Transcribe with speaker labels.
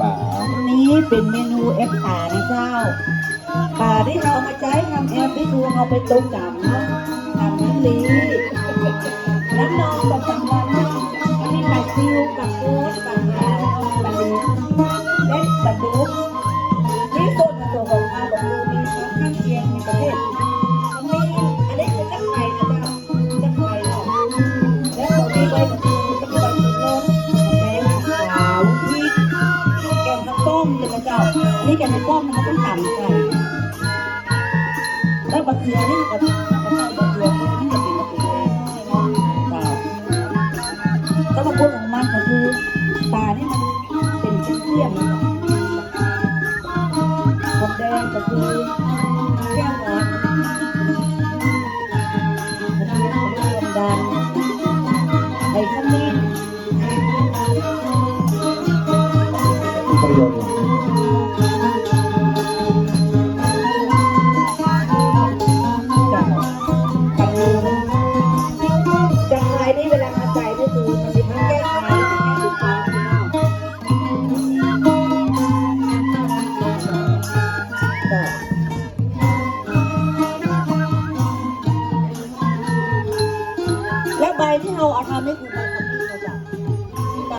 Speaker 1: ป่า
Speaker 2: อันนี้เป็นเมนูเอฟป่านะเจ้าป่าที่เราเอามาใช้ทำแอปที่ดูเอาไปต้มจำเนาะทำน้ำลีน้ำนองกับจำวันนะอันนี้ปลาซิวปลาปู มเลยนะเจ้าอันนี้แกงข้าวต้มมันต้องตำใส่แล้วบะเขือนี่ก็ก็ใส่บะเขือนี่จะเป็นบะเขือแดงเจ้าแล้วบางคนของมันก็คือปลานี่มันเป็นเสี้ยมๆนะบดแดงก็คือแก้วหวานอันนี้เขาเโยนจัไรนี่เวลามาใจนี่คืมัน
Speaker 1: เป็นทั้งแก้ไขแล้วใบที่เราเอาทำให้คุณ